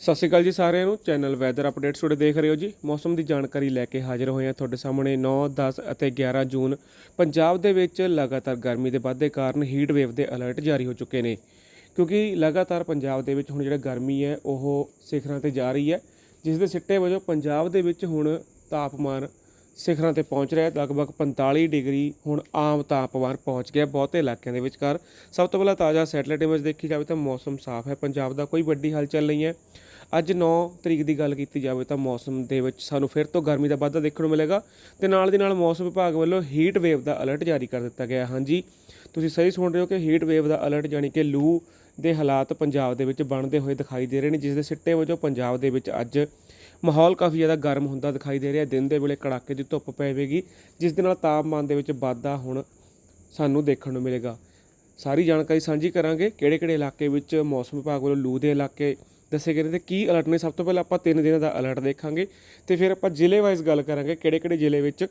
ਸਤਿ ਸ਼੍ਰੀ ਅਕਾਲ ਜੀ ਸਾਰਿਆਂ ਨੂੰ। ਚੈਨਲ ਵੈਦਰ ਅਪਡੇਟਸ ਤੁਹਾਡੇ ਦੇਖ ਰਹੇ ਹੋ ਜੀ। ਮੌਸਮ ਦੀ ਜਾਣਕਾਰੀ ਲੈ ਕੇ ਹਾਜ਼ਰ ਹੋਏ ਹਾਂ ਤੁਹਾਡੇ ਸਾਹਮਣੇ 9 10 ਅਤੇ 11 ਜੂਨ। ਪੰਜਾਬ ਦੇ ਵਿੱਚ ਲਗਾਤਾਰ ਗਰਮੀ ਦੇ ਵਾਧੇ ਕਾਰਨ ਹੀਟ ਵੇਵ ਦੇ ਅਲਰਟ ਜਾਰੀ ਹੋ ਚੁੱਕੇ ਨੇ। ਕਿਉਂਕਿ ਲਗਾਤਾਰ ਪੰਜਾਬ ਦੇ ਵਿੱਚ ਹੁਣ ਜਿਹੜਾ ਗਰਮੀ ਹੈ, ਉਹ ਸਿਖਰਾਂ ਤੇ ਜਾ ਰਹੀ ਹੈ। ਜਿਸ ਦੇ ਸਿੱਟੇ ਵਜੋਂ ਪੰਜਾਬ ਦੇ ਵਿੱਚ ਹੁਣ ਤਾਪਮਾਨ ਸਿਖਰਾਂ ਤੇ ਪਹੁੰਚ ਰਿਹਾ ਹੈ। ਲਗਭਗ 45 ਡਿਗਰੀ ਹੁਣ ਆਮ ਤਾਪਮਾਨ ਪਹੁੰਚ ਗਿਆ ਬਹੁਤੇ ਇਲਾਕਿਆਂ ਦੇ ਵਿਚਕਾਰ। ਸਭ ਤੋਂ ਪਹਿਲਾਂ ਤਾਜ਼ਾ ਸੈਟਲਾਈਟ ਇਮੇਜ ਦੇਖੀ ਜਾਵੇ ਤਾਂ ਮੌਸਮ ਸਾਫ਼ ਹੈ। ਪੰਜਾਬ ਦਾ ਕੋਈ ਵੱਡੀ ਹਲਚਲ ਨਹੀਂ ਹੈ। ਅੱਜ 9 ਤਰੀਕ ਦੀ ਗੱਲ ਕੀਤੀ ਜਾਵੇ ਤਾਂ ਮੌਸਮ ਦੇ ਵਿੱਚ ਸਾਨੂੰ ਫਿਰ ਤੋਂ ਗਰਮੀ ਦਾ ਵਾਧਾ ਦੇਖਣ ਨੂੰ ਮਿਲੇਗਾ ਤੇ ਨਾਲ ਦੀ ਨਾਲ ਮੌਸਮ ਵਿਭਾਗ ਵੱਲੋਂ ਹੀਟ ਵੇਵ ਦਾ ਅਲਰਟ ਜਾਰੀ ਕਰ ਦਿੱਤਾ ਗਿਆ। ਹਾਂਜੀ, ਤੁਸੀਂ ਸਹੀ ਸੁਣ ਰਹੇ ਹੋ ਕਿ ਹੀਟ ਵੇਵ ਦਾ ਅਲਰਟ ਜਾਨੀ ਕਿ ਲੂ ਦੇ ਹਾਲਾਤ ਪੰਜਾਬ ਦੇ ਵਿੱਚ ਬਣਦੇ ਹੋਏ ਦਿਖਾਈ ਦੇ ਰਹੇ ਨੇ ਜਿਸ ਦੇ ਸਿੱਟੇ ਵਜੋਂ ਪੰਜਾਬ ਦੇ ਵਿੱਚ ਅੱਜ ਮਾਹੌਲ ਕਾਫੀ ਜ਼ਿਆਦਾ ਗਰਮ ਹੁੰਦਾ ਦਿਖਾਈ ਦੇ ਰਿਹਾ। ਦਿਨ ਦੇ ਵੇਲੇ ਕੜਾਕੇ ਦੀ ਧੁੱਪ ਪੈਵੇਗੀ, ਜਿਸ ਦੇ ਨਾਲ ਤਾਪਮਾਨ ਦੇ ਵਿੱਚ ਵਾਧਾ ਹੁਣ ਸਾਨੂੰ ਦੇਖਣ ਨੂੰ ਮਿਲੇਗਾ। ਸਾਰੀ ਜਾਣਕਾਰੀ ਸਾਂਝੀ ਕਰਾਂਗੇ ਕਿਹੜੇ ਕਿਹੜੇ ਇਲਾਕੇ ਵਿੱਚ ਮੌਸਮ ਵਿਭਾਗ ਵੱਲੋਂ ਲੂ ਦੇ ਇਲਾਕੇ ਦੱਸੇ ਗਏ ਨੇ ਤੇ ਕੀ ਅਲਰਟ ਨੇ? ਸਭ ਤੋਂ ਪਹਿਲਾਂ ਆਪਾਂ ਤਿੰਨ ਦਿਨਾਂ ਦਾ ਅਲਰਟ ਦੇਖਾਂਗੇ ਤੇ ਫਿਰ ਆਪਾਂ ਜ਼ਿਲ੍ਹੇ ਵਾਈਜ਼ ਗੱਲ ਕਰਾਂਗੇ ਕਿਹੜੇ ਕਿਹੜੇ ਜ਼ਿਲ੍ਹੇ ਵਿੱਚ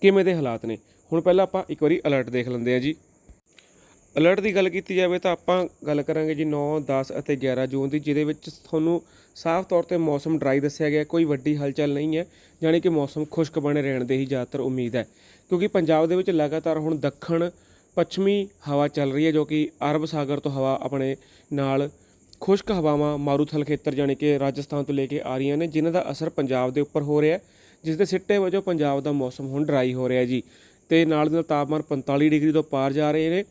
ਕਿਵੇਂ ਦੇ ਹਾਲਾਤ ਨੇ। ਹੁਣ ਪਹਿਲਾਂ ਆਪਾਂ ਇੱਕ ਵਾਰੀ ਅਲਰਟ ਦੇਖ ਲੈਂਦੇ ਹਾਂ ਜੀ। ਅਲਰਟ ਦੀ ਗੱਲ ਕੀਤੀ ਜਾਵੇ ਤਾਂ ਆਪਾਂ ਗੱਲ ਕਰਾਂਗੇ ਜੀ 9 10 ਅਤੇ 11 ਜੂਨ ਦੀ, ਜਿਹਦੇ ਵਿੱਚ ਤੁਹਾਨੂੰ ਸਾਫ਼ ਤੌਰ ਤੇ ਮੌਸਮ ਡਰਾਈ ਦੱਸਿਆ ਗਿਆ, ਕੋਈ ਵੱਡੀ ਹਲਚਲ ਨਹੀਂ ਹੈ, ਯਾਨੀ ਕਿ ਮੌਸਮ ਖੁਸ਼ਕ ਬਣੇ ਰਹਿਣ ਦੇ ਹੀ ਜ਼ਿਆਦਾਤਰ ਉਮੀਦ ਹੈ। ਕਿਉਂਕਿ ਪੰਜਾਬ ਦੇ ਵਿੱਚ ਲਗਾਤਾਰ ਹੁਣ ਦੱਖਣ ਪੱਛਮੀ ਹਵਾ ਚੱਲ ਰਹੀ ਹੈ, ਜੋ ਕਿ ਅਰਬ ਸਾਗਰ ਤੋਂ ਹਵਾ ਆਪਣੇ ਨਾਲ ਖੁਸ਼ਕ ਹਵਾਵਾਂ ਮਾਰੂਥਲ ਖੇਤਰ ਯਾਨੀ ਕਿ ਰਾਜਸਥਾਨ ਤੋਂ ਲੈ ਕੇ ਆ ਰਹੀਆਂ ਨੇ, ਜਿਨ੍ਹਾਂ ਦਾ ਅਸਰ ਪੰਜਾਬ ਦੇ ਉੱਪਰ ਹੋ ਰਿਹਾ ਜਿਸ ਦੇ ਸਿੱਟੇ ਵਜੋਂ ਪੰਜਾਬ ਦਾ ਮੌਸਮ ਹੁਣ ਡਰਾਈ ਹੋ ਰਿਹਾ ਜੀ। ਤੇ ਨਾਲ ਦੇ ਨਾਲ ਤਾਪਮਾਨ 45 ਡਿਗਰੀ ਤੋਂ ਪਾਰ ਜਾ ਰਹੇ ਨੇ।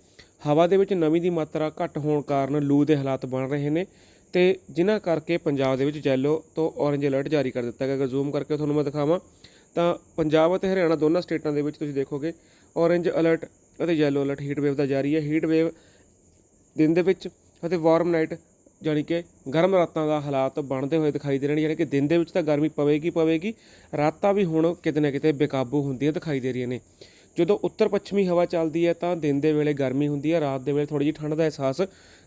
ਹਵਾ ਦੇ ਵਿੱਚ ਨਮੀ ਦੀ ਮਾਤਰਾ ਘੱਟ ਹੋਣ ਕਾਰਨ ਲੂ ਦੇ ਹਾਲਾਤ ਬਣ ਰਹੇ ਨੇ ਤੇ ਜਿਨ੍ਹਾਂ ਕਰਕੇ ਪੰਜਾਬ ਦੇ ਵਿੱਚ ਯੈਲੋ ਤੋਂ ਔਰੇਂਜ ਅਲਰਟ ਜਾਰੀ ਕਰ ਦਿੱਤਾ ਗਿਆ। ਅਗਰ ਜ਼ੂਮ ਕਰਕੇ ਤੁਹਾਨੂੰ ਮੈਂ ਦਿਖਾਵਾਂ, ਤਾਂ ਪੰਜਾਬ ਅਤੇ ਹਰਿਆਣਾ ਦੋਨਾਂ ਸਟੇਟਾਂ ਦੇ ਵਿੱਚ ਤੁਸੀਂ ਦੇਖੋਗੇ ਔਰੇਂਜ ਅਲਰਟ ਅਤੇ ਯੈਲੋ ਅਲਰਟ ਹੀਟ ਵੇਵ ਦਾ ਜਾਰੀ ਹੈ। ਹੀਟ ਵੇਵ ਦਿਨ ਦੇ ਵਿੱਚ ਅਤੇ ਵਾਰਮ ਨਾਈਟ ਯਾਨੀ ਕਿ ਗਰਮ ਰਾਤਾਂ ਦਾ ਹਾਲਾਤ ਬਣਦੇ ਹੋਏ ਦਿਖਾਈ ਦੇ ਰਹੇ ਨੇ ਯਾਨੀ ਕਿ ਦਿਨ ਦੇ ਵਿੱਚ ਤਾਂ ਗਰਮੀ ਪਵੇਗੀ ਪਵੇਗੀ, ਰਾਤਾਂ ਵੀ ਹੁਣ ਕਿਤੇ ਨਾ ਕਿਤੇ ਬੇਕਾਬੂ ਹੁੰਦੀਆਂ ਦਿਖਾਈ ਦੇ ਰਹੀਆਂ ਨੇ। ਜਦੋਂ ਉੱਤਰ ਪੱਛਮੀ ਹਵਾ ਚੱਲਦੀ ਹੈ ਤਾਂ ਦਿਨ ਦੇ ਵੇਲੇ ਗਰਮੀ ਹੁੰਦੀ ਹੈ, ਰਾਤ ਦੇ ਵੇਲੇ ਥੋੜੀ ਜਿਹੀ ਠੰਡ ਦਾ ਅਹਿਸਾਸ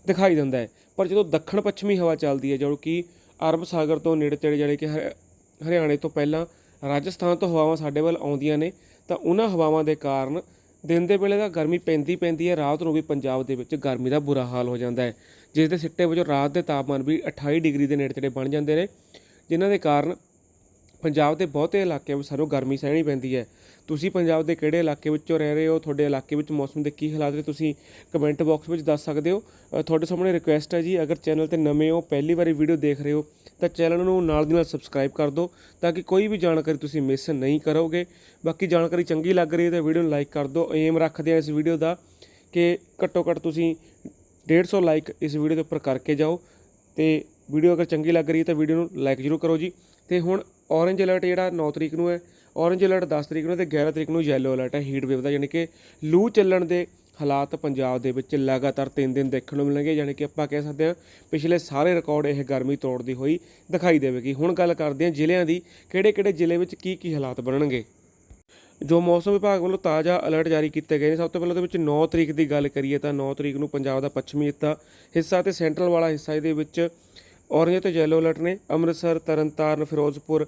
ਦਿਖਾਈ ਦਿੰਦਾ ਹੈ। ਪਰ ਜਦੋਂ ਦੱਖਣ ਪੱਛਮੀ ਹਵਾ ਚੱਲਦੀ ਹੈ, ਜੋ ਕਿ ਅਰਬ ਸਾਗਰ ਤੋਂ ਨੇੜੇ ਤੇੜੇ ਜਿਹੜੇ ਕਿ ਹਰਿ- ਹਰਿਆਣੇ ਤੋਂ ਪਹਿਲਾਂ ਰਾਜਸਥਾਨ ਤੋਂ ਹਵਾਵਾਂ ਸਾਡੇ ਵੱਲ ਆਉਂਦੀਆਂ ਨੇ, ਤਾਂ ਉਹਨਾਂ ਹਵਾਵਾਂ ਦੇ ਕਾਰਨ ਦਿਨ ਦੇ ਵੇਲੇ ਤਾਂ ਗਰਮੀ ਪੈਂਦੀ ਪੈਂਦੀ ਹੈ, ਰਾਤ ਨੂੰ ਵੀ ਪੰਜਾਬ ਦੇ ਵਿੱਚ ਗਰਮੀ ਦਾ ਬੁਰਾ ਹਾਲ ਹੋ ਜਾਂਦਾ ਹੈ। ਜਿਸ ਦੇ ਸਿੱਟੇ ਵਜੋਂ ਰਾਤ ਦੇ ਤਾਪਮਾਨ ਵੀ 28 ਡਿਗਰੀ ਦੇ ਨੇੜੇ ਤੇੜੇ ਬਣ ਜਾਂਦੇ ਨੇ, ਜਿਨ੍ਹਾਂ ਦੇ ਕਾਰਨ ਪੰਜਾਬ ਦੇ ਬਹੁਤੇ ਇਲਾਕਿਆਂ ਵਿੱਚ ਸਾਨੂੰ ਗਰਮੀ ਸਹਿਣੀ ਪੈਂਦੀ ਹੈ। ਤੁਸੀਂ ਪੰਜਾਬ ਦੇ ਕਿਹੜੇ ਇਲਾਕੇ ਵਿੱਚੋਂ ਰਹਿ ਰਹੇ ਹੋ? ਤੁਹਾਡੇ ਇਲਾਕੇ ਵਿੱਚ ਮੌਸਮ ਦੇ ਕੀ ਹਾਲਾਤ ਨੇ? ਤੁਸੀਂ ਕਮੈਂਟ ਬਾਕਸ ਵਿੱਚ ਦੱਸ ਸਕਦੇ ਹੋ। ਤੁਹਾਡੇ ਸਾਹਮਣੇ ਰਿਕੁਐਸਟ ਹੈ ਜੀ, ਅਗਰ ਚੈਨਲ ਤੇ ਨਵੇਂ ਹੋ, ਪਹਿਲੀ ਵਾਰੀ ਵੀਡੀਓ ਦੇਖ ਰਹੇ ਹੋ, ਤਾਂ ਚੈਨਲ ਨੂੰ ਨਾਲ ਦੀ ਨਾਲ ਸਬਸਕ੍ਰਾਈਬ ਕਰ ਦਿਓ, ਤਾਂ ਕਿ ਕੋਈ ਵੀ ਜਾਣਕਾਰੀ ਤੁਸੀਂ ਮਿਸ ਨਹੀਂ ਕਰੋਗੇ। ਬਾਕੀ ਜਾਣਕਾਰੀ ਚੰਗੀ ਲੱਗ ਰਹੀ ਹੈ ਤਾਂ ਵੀਡੀਓ ਨੂੰ ਲਾਈਕ ਕਰ ਦਿਓ। ਏਮ ਰੱਖਦੇ ਆ ਇਸ ਵੀਡੀਓ ਦਾ ਕਿ ਘੱਟੋ ਘੱਟ ਤੁਸੀਂ 150 ਲਾਈਕ ਇਸ ਵੀਡੀਓ ਦੇ ਉੱਪਰ ਕਰਕੇ ਜਾਓ ਤੇ ਵੀਡੀਓ ਅਗਰ ਚੰਗੀ ਲੱਗ ਰਹੀ ਹੈ ਤਾਂ ਵੀਡੀਓ ਨੂੰ ਲਾਈਕ ਜ਼ਰੂਰ ਕਰੋ ਜੀ। ਤੇ ਹੁਣ ਔਰੇਂਜ ਅਲਰਟ ਜਿਹੜਾ 9 ਤਰੀਕ ਨੂੰ ਹੈ ਔਰੇਂਜ ਅਲਰਟ 10 ਤਰੀਕ ਨੂੰ ਤੇ 11 ਤਰੀਕ ਨੂੰ ਯੈਲੋ ਅਲਰਟ ਹੈ ਹੀਟ ਵੇਵ ਦਾ, ਯਾਨੀ ਕਿ ਲੂ ਚੱਲਣ ਦੇ ਹਾਲਾਤ ਪੰਜਾਬ ਦੇ ਵਿੱਚ ਲਗਾਤਾਰ 3 ਦਿਨ ਦੇਖਣ ਨੂੰ ਮਿਲਣਗੇ, ਯਾਨੀ ਕਿ ਆਪਾਂ ਕਹਿ ਸਕਦੇ ਹਾਂ ਪਿਛਲੇ ਸਾਰੇ ਰਿਕਾਰਡ ਇਹ ਗਰਮੀ ਤੋੜਦੀ ਹੋਈ ਦਿਖਾਈ ਦੇਵੇਗੀ। ਹੁਣ ਗੱਲ ਕਰਦੇ ਹਾਂ ਜ਼ਿਲ੍ਹਿਆਂ ਦੀ ਕਿਹੜੇ ਕਿਹੜੇ ਜ਼ਿਲ੍ਹੇ ਵਿੱਚ ਕੀ ਕੀ ਹਾਲਾਤ ਬਣਨਗੇ? ਜੋ ਮੌਸਮ ਵਿਭਾਗ ਵੱਲੋਂ ਤਾਜ਼ਾ ਅਲਰਟ ਜਾਰੀ ਕੀਤੇ ਗਏ ਨੇ, ਸਭ ਤੋਂ ਪਹਿਲਾਂ ਉਹਦੇ ਵਿੱਚ 9 ਤਰੀਕ ਦੀ ਗੱਲ ਕਰੀਏ ਤਾਂ 9 ਤਰੀਕ ਨੂੰ ਪੰਜਾਬ ਦਾ ਪੱਛਮੀ ਹਿੱਸਾ ਹਿੱਸਾ ਤੇ ਸੈਂਟਰਲ ਵਾਲਾ ਹਿੱਸਾ ਇਹਦੇ ਵਿੱਚ ਔਰੇਂਜ ਤੇ ਯੈਲੋ ਅਲਰਟ ਨੇ, ਅੰਮ੍ਰਿਤਸਰ, ਤਰਨਤਾਰਨ, ਫਿਰੋਜ਼ਪੁਰ,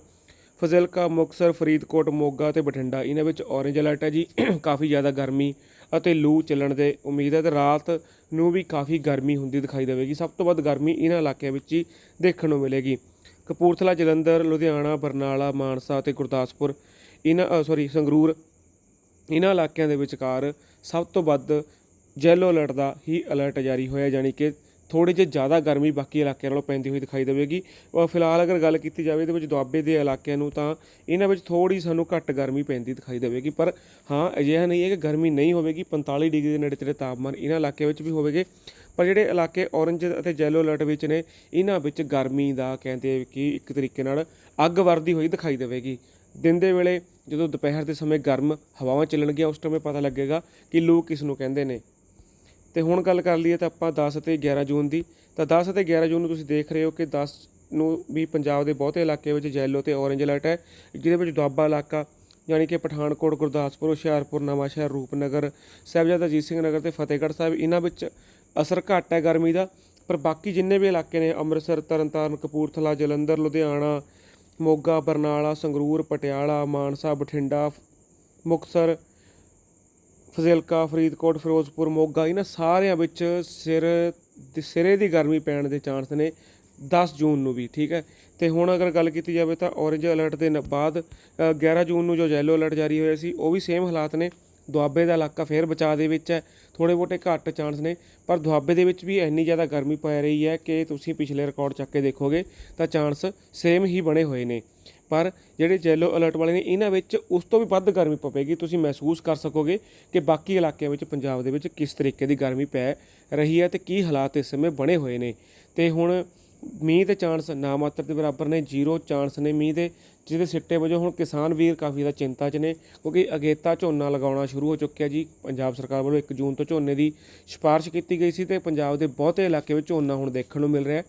ਫਜ਼ਿਲਕਾ, ਮੁਕਤਸਰ, ਫਰੀਦਕੋਟ, ਮੋਗਾ ਤੇ ਬਠਿੰਡਾ, ਇਹਨਾਂ ਵਿੱਚ ਔਰੇਂਜ ਅਲਰਟ ਹੈ ਜੀ। ਕਾਫੀ ਜ਼ਿਆਦਾ ਗਰਮੀ ਅਤੇ ਲੂ ਚੱਲਣ ਦੇ ਉਮੀਦ ਹੈ ਤੇ ਰਾਤ ਨੂੰ ਵੀ ਕਾਫੀ ਗਰਮੀ ਹੁੰਦੀ ਦਿਖਾਈ ਦੇਵੇਗੀ। ਸਭ ਤੋਂ ਵੱਧ ਗਰਮੀ ਇਹਨਾਂ ਇਲਾਕਿਆਂ ਵਿੱਚ ਹੀ ਦੇਖਣ ਨੂੰ ਮਿਲੇਗੀ। ਕਪੂਰਥਲਾ, ਜਲੰਧਰ, ਲੁਧਿਆਣਾ, ਬਰਨਾਲਾ, ਮਾਨਸਾ ਤੇ ਗੁਰਦਾਸਪੁਰ ਇਹਨਾਂ ਸੌਰੀ ਸੰਗਰੂਰ ਇਹਨਾਂ ਇਲਾਕਿਆਂ ਦੇ ਵਿਚਕਾਰ ਸਭ ਤੋਂ ਵੱਧ ਯੈਲੋ ਅਲਰਟ ਦਾ ਹੀ ਅਲਰਟ ਜਾਰੀ ਹੋਇਆ ਯਾਨੀ ਕਿ ਥੋੜੀ ਜਿਹੀ ਜ਼ਿਆਦਾ ਗਰਮੀ ਬਾਕੀ ਇਲਾਕਿਆਂ ਨਾਲੋਂ ਪੈਂਦੀ ਹੋਈ ਦਿਖਾਈ ਦੇਵੇਗੀ। ਔਰ ਫਿਲਹਾਲ ਅਗਰ ਗੱਲ ਕੀਤੀ ਜਾਵੇ ਇਹਦੇ ਵਿੱਚ ਦੁਆਬੇ ਦੇ ਇਲਾਕਿਆਂ ਨੂੰ ਤਾਂ ਇਹਨਾਂ ਵਿੱਚ ਥੋੜੀ ਸਾਨੂੰ ਘੱਟ ਗਰਮੀ ਪੈਂਦੀ ਦਿਖਾਈ ਦੇਵੇਗੀ। ਪਰ ਹਾਂ, ਅਜਿਹਾ ਨਹੀਂ ਹੈ ਕਿ ਗਰਮੀ ਨਹੀਂ ਹੋਵੇਗੀ 45 ਡਿਗਰੀ ਦੇ ਨੇੜੇ ਤੇੜੇ ਤਾਪਮਾਨ ਇਹਨਾਂ ਇਲਾਕਿਆਂ ਵਿੱਚ ਵੀ ਹੋਵੇਗੇ। ਪਰ ਜਿਹੜੇ ਇਲਾਕੇ ਔਰੰਜ ਅਤੇ ਯੈਲੋ ਅਲਰਟ ਵਿੱਚ ਨੇ ਇਹਨਾਂ ਵਿੱਚ ਗਰਮੀ ਦਾ ਕਹਿੰਦੇ ਕਿ ਇੱਕ ਤਰੀਕੇ ਨਾਲ ਅੱਗ ਵਰਦੀ ਹੋਈ ਦਿਖਾਈ ਦੇਵੇਗੀ। ਦਿਨ ਦੇ ਵੇਲੇ ਜਦੋਂ ਦੁਪਹਿਰ ਦੇ ਸਮੇਂ ਗਰਮ ਹਵਾਵਾਂ ਚੱਲਣਗੀਆਂ, ਉਸ ਸਮੇਂ ਪਤਾ ਲੱਗੇਗਾ ਕਿ ਲੂ ਕਿਸ ਨੂੰ ਕਹਿੰਦੇ ਨੇ। ਤੇ ਹੁਣ ਗੱਲ ਕਰ ਲਈਏ ਤਾਂ ਆਪਾਂ 10 ਅਤੇ 11 ਜੂਨ ਦੀ। ਤਾਂ 10 ਅਤੇ 11 ਜੂਨ ਨੂੰ ਤੁਸੀਂ ਦੇਖ ਰਹੇ ਹੋ ਕਿ 10 ਨੂੰ ਵੀ ਪੰਜਾਬ ਦੇ ਬਹੁਤੇ ਇਲਾਕੇ ਵਿੱਚ ਯੈਲੋ ਤੇ ਔਰੇਂਜ ਅਲਰਟ ਹੈ, ਜਿਹਦੇ ਵਿੱਚ ਦੁਆਬਾ ਇਲਾਕਾ ਯਾਨੀ ਕਿ ਪਠਾਨਕੋਟ, ਗੁਰਦਾਸਪੁਰ, ਹੁਸ਼ਿਆਰਪੁਰ, ਨਵਾਂਸ਼ਹਿਰ, ਰੂਪਨਗਰ, ਸਾਹਿਬਜ਼ਾਦਾ ਅਜੀਤ ਸਿੰਘ ਨਗਰ ਤੇ ਫਤਿਹਗੜ੍ਹ ਸਾਹਿਬ, ਇਹਨਾਂ ਵਿੱਚ ਅਸਰ ਘੱਟ ਹੈ ਗਰਮੀ ਦਾ। ਪਰ ਬਾਕੀ ਜਿੰਨੇ ਵੀ ਇਲਾਕੇ ਨੇ, ਅੰਮ੍ਰਿਤਸਰ, ਤਰਨਤਾਰਨ, ਕਪੂਰਥਲਾ, ਜਲੰਧਰ, ਲੁਧਿਆਣਾ ਮੋਗਾ ਬਰਨਾਲਾ ਸੰਗਰੂਰ ਪਟਿਆਲਾ ਮਾਨਸਾ ਬਠਿੰਡਾ ਮੁਕਤਸਰ ਫਜ਼ਿਲਕਾ ਫਰੀਦਕੋਟ ਫਿਰੋਜ਼ਪੁਰ ਮੋਗਾ ਇਹਨਾਂ ਸਾਰਿਆਂ ਵਿੱਚ ਸਿਰ ਸਿਰੇ ਦੀ ਗਰਮੀ ਪੈਣ ਦੇ ਚਾਂਸ ਨੇ 10 ਜੂਨ ਨੂੰ ਵੀ ਠੀਕ ਹੈ? ਤੇ ਹੁਣ ਅਗਰ ਗੱਲ ਕੀਤੀ ਜਾਵੇ ਤਾਂ ਔਰੇਂਜ ਅਲਰਟ ਦੇ ਬਾਅਦ ਅ, 11 ਜੂਨ ਨੂੰ ਜੋ ਯੈਲੋ ਅਲਰਟ ਜਾਰੀ ਹੋਇਆ ਸੀ ਉਹ ਵੀ ਸੇਮ ਹਾਲਾਤ ਨੇ। ਦੁਆਬੇ ਦਾ ਇਲਾਕਾ ਫੇਰ ਬਚਾਅ ਦੇ ਵਿੱਚ ਹੈ। ਥੋੜੇ ਬਹੁਤੇ ਘੱਟ ਚਾਂਸ ਨੇ, ਪਰ ਦੁਆਬੇ ਦੇ ਵਿੱਚ ਵੀ ਇੰਨੀ ਜ਼ਿਆਦਾ ਗਰਮੀ ਪੈ ਰਹੀ ਹੈ ਕਿ ਤੁਸੀਂ ਪਿਛਲੇ ਰਿਕਾਰਡ ਚੱਕ ਕੇ ਦੇਖੋਗੇ ਤਾਂ ਚਾਂਸ ਸੇਮ ਹੀ ਬਣੇ ਹੋਏ ਨੇ। ਪਰ ਜਿਹੜੇ ਯੈਲੋ ਅਲਰਟ ਵਾਲੇ ਨੇ, ਇਹਨਾਂ ਵਿੱਚ ਉਸ ਤੋਂ ਵੀ ਵੱਧ ਗਰਮੀ ਪਵੇਗੀ, ਤੁਸੀਂ ਮਹਿਸੂਸ ਕਰ ਸਕੋਗੇ ਕਿ ਬਾਕੀ ਇਲਾਕਿਆਂ ਵਿੱਚ, ਪੰਜਾਬ ਦੇ ਵਿੱਚ ਕਿਸ ਤਰੀਕੇ ਦੀ ਗਰਮੀ ਪੈ ਰਹੀ ਹੈ ਤੇ ਕੀ ਹਾਲਾਤ ਇਸ ਸਮੇਂ ਬਣੇ ਹੋਏ ਨੇ। ਤੇ ਹੁਣ ਮੀਂਹ ਦੇ ਚਾਂਸ ਨਾ ਮਾਤਰ ਦੇ ਬਰਾਬਰ ਨੇ ਜ਼ੀਰੋ ਚਾਂਸ ਨੇ ਮੀਂਹ ਦੇ, ਜਿਹਦੇ ਸਿੱਟੇ ਵਜੋਂ ਹੁਣ ਕਿਸਾਨ ਵੀਰ ਕਾਫੀ ਜ਼ਿਆਦਾ ਚਿੰਤਾ 'ਚ ਨੇ, ਕਿਉਂਕਿ ਅਗੇਤਾ ਝੋਨਾ ਲਗਾਉਣਾ ਸ਼ੁਰੂ ਹੋ ਚੁੱਕਿਆ ਜੀ। ਪੰਜਾਬ ਸਰਕਾਰ ਵੱਲੋਂ 1 ਜੂਨ ਤੋਂ ਝੋਨੇ ਦੀ ਸਿਫਾਰਿਸ਼ ਕੀਤੀ ਗਈ ਸੀ ਤੇ ਪੰਜਾਬ ਦੇ ਬਹੁਤੇ ਇਲਾਕੇ ਵਿੱਚ ਝੋਨਾ ਹੁਣ ਦੇਖਣ ਨੂੰ ਮਿਲ ਰਿਹਾ ਹੈ।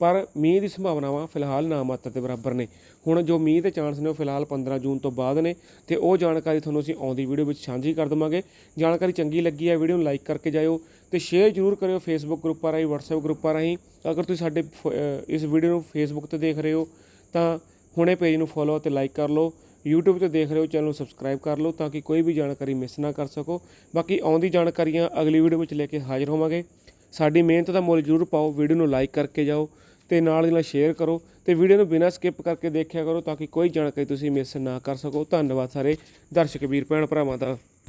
ਪਰ ਮੀਂਹ ਦੀ ਸੰਭਾਵਨਾਵਾਂ ਫਿਲਹਾਲ ਨਾ ਮਾਤਰ ਦੇ ਬਰਾਬਰ ਨੇ। ਹੁਣ ਜੋ ਮੀਂਹ ਦੇ ਚਾਂਸ ਨੇ ਉਹ ਫਿਲਹਾਲ 15 ਜੂਨ ਤੋਂ ਬਾਅਦ ਨੇ ਤੇ ਉਹ ਜਾਣਕਾਰੀ ਤੁਹਾਨੂੰ ਅਸੀਂ ਆਉਂਦੀ ਵੀਡੀਓ ਵਿੱਚ ਸਾਂਝੀ ਕਰ ਦਵਾਂਗੇ। ਜਾਣਕਾਰੀ ਚੰਗੀ ਲੱਗੀ ਹੈ, ਵੀਡੀਓ ਨੂੰ ਲਾਈਕ ਕਰਕੇ ਜਾਇਓ। ਤੇ ਸ਼ੇਅਰ ਜ਼ਰੂਰ ਕਰਿਓ ਫੇਸਬੁੱਕ ਗਰੁੱਪਾਂ ਰਾਹੀਂ, WhatsApp ਗਰੁੱਪਾਂ ਰਾਹੀਂ। ਅਗਰ ਤੁਸੀਂ ਸਾਡੇ ਫ- ਇਸ ਵੀਡੀਓ ਨੂੰ ਫੇਸਬੁੱਕ ਤੇ ਦੇਖ ਰਹੇ ਹੋ, ਤਾਂ ਹੁਣੇ ਪੇਜ ਨੂੰ ਫੋਲੋ ਅਤੇ ਲਾਈਕ ਕਰ ਲਓ। YouTube ਤੇ ਦੇਖ ਰਹੇ ਹੋ ਚੈਨਲ ਨੂੰ ਸਬਸਕ੍ਰਾਈਬ ਕਰ ਲਓ, ਤਾਂ ਕਿ ਕੋਈ ਵੀ ਜਾਣਕਾਰੀ ਮਿਸ ਨਾ ਕਰ ਸਕੋ। ਬਾਕੀ ਆਉਂਦੀ ਜਾਣਕਾਰੀਆਂ ਅਗਲੀ ਵੀਡੀਓ ਵਿੱਚ ਲੈ ਕੇ ਹਾਜ਼ਰ ਹੋਵਾਂਗੇ। ਸਾਡੀ ਮਿਹਨਤ ਦਾ ਮੁੱਲ ਜ਼ਰੂਰ ਪਾਓ ਵੀਡੀਓ ਨੂੰ ਲਾਈਕ ਕਰਕੇ ਜਾਓ ਤੇ ਨਾਲ ਦੀ ਨਾਲ ਸ਼ੇਅਰ ਕਰੋ ਤੇ ਵੀਡੀਓ ਨੂੰ ਬਿਨਾਂ ਸਕਿਪ ਕਰਕੇ ਦੇਖਿਆ ਕਰੋ ਤਾਂ ਕਿ ਕੋਈ ਜਾਣਕਾਰੀ ਤੁਸੀਂ ਮਿਸ ਨਾ ਕਰ ਸਕੋ। ਧੰਨਵਾਦ ਸਾਰੇ ਦਰਸ਼ਕ ਵੀਰ, ਭੈਣ ਭਰਾਵਾਂ ਦਾ।